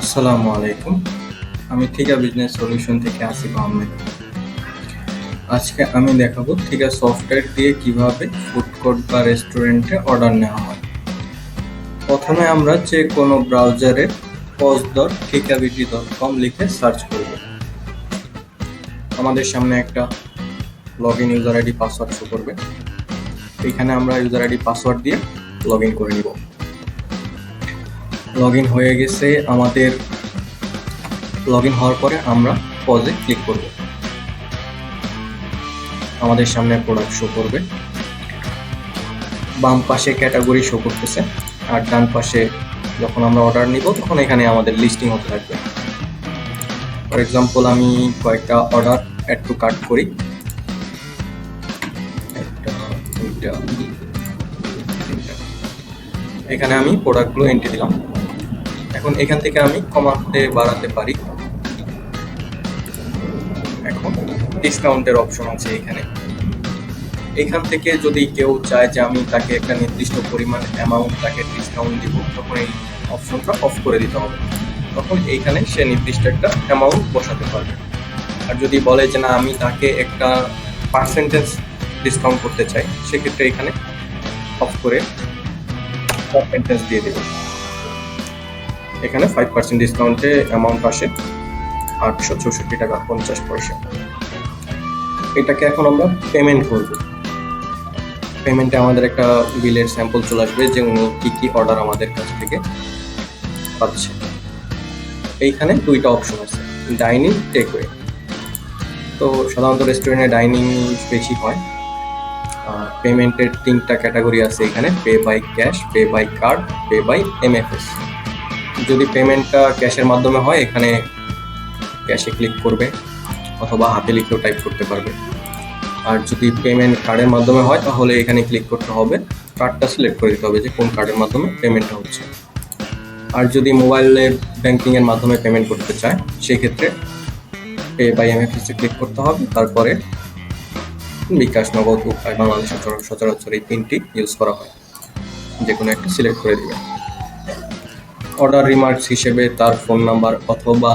আসসালামু আলাইকুম। আমি ঠিকা বিজনেস সলিউশন থেকে আসিফ আহমেদ। আজকে আমি দেখাবো ঠিকা সফটওয়্যার দিয়ে কীভাবে ফুড কোর্ট বা রেস্টুরেন্টে অর্ডার নেওয়া হয়। প্রথমে আমরা যে কোনো ব্রাউজারে পজ ডট ঠিকাবিটি ডট কম লিখে সার্চ করব। আমাদের সামনে একটা log in user ID password show করবে। এখানে আমরা ইউজার আইডি পাসওয়ার্ড দিয়ে লগ ইন করে নিব। লগ ইন হয়ে গেছে, আমাদের লগ ইন হওয়ার পরে আমরা পজে ক্লিক করব। আমাদের সামনে প্রোডাক্ট শো করবে। বাম পাশে ক্যাটাগরি শো করতেছে, আর ডান পাশে যখন আমরা অর্ডার নিব, তখন এখানে আমাদের লিস্টিং হতে থাকবে। ফর এক্সাম্পল আমি কয়েকটা অর্ডার অ্যাড টু কার্ট করি। এখানে আমি প্রোডাক্টগুলো এন্ট্রি দিলাম। এখন এখান থেকে আমি কমাতে বাড়াতে পারি। এখন ডিসকাউন্টের অপশন আছে এখানে। এখান থেকে যদি কেউ চায় যে আমি তাকে একটা নির্দিষ্ট পরিমাণ অ্যামাউন্ট তাকে ডিসকাউন্ট দিব, তখন এই অপশনটা অফ করে দিতে হবে। তখন এইখানে সে নির্দিষ্ট একটা অ্যামাউন্ট বসাতে পারবে। আর যদি বলে যে না, আমি তাকে একটা পার্সেন্টেজ ডিসকাউন্ট করতে চাই, সেক্ষেত্রে এখানে অফ করে পার্সেন্টেজ দিয়ে দেবে। এখানে ফাইভ পার্সেন্ট ডিসকাউন্টে অ্যামাউন্ট আসে, আটশো চৌষট্টি টাকা, পঞ্চাশ পয়সা। এটাকে এখন আমরা পেমেন্ট করব। পেমেন্টে আমাদের একটা বিলের স্যাম্পল চলে আসবে যে কী কী অর্ডার আমাদের কাছ থেকে পাচ্ছে। এইখানে দুইটা অপশন আছে ডাইনিং টেকওয়ে তো সাধারণত রেস্টুরেন্টে ডাইনিং বেশি হয়। পেমেন্টের তিনটা ক্যাটাগরি আছে এখানে pay by cash pay by card pay by MFS যদি পেমেন্টটা ক্যাশের মাধ্যমে হয়, এখানে ক্যাশে ক্লিক করবে অথবা হাতে লিখেও টাইপ করতে পারবে। আর যদি পেমেন্ট কার্ডের মাধ্যমে হয়, তাহলে এখানে ক্লিক করতে হবে। কার্ডটা সিলেক্ট করে দিতে হবে যে কোন কার্ডের মাধ্যমে পেমেন্টটা হচ্ছে। আর যদি মোবাইলে ব্যাংকিংয়ের মাধ্যমে পেমেন্ট করতে চায়, সেক্ষেত্রে পে বাই এম এমএফএসে ক্লিক করতে হবে। তারপরে বিকাশ নগদ উপায় বাংলাদেশের সচরাচর এই তিনটি ইউজ করা হয়। যে কোনো একটা সিলেক্ট করে দিবে অর্ডার রিমার্কস হিসেবে তার ফোন নাম্বার অথবা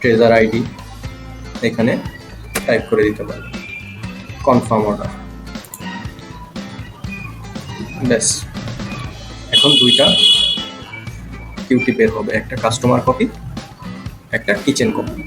ট্রেজার আইডি এখানে টাইপ করে দিতে পারে কনফার্ম অর্ডার ব্যাস। এখন দুইটা কিউটি বের হবে। একটা কাস্টমার কপি একটা কিচেন কপি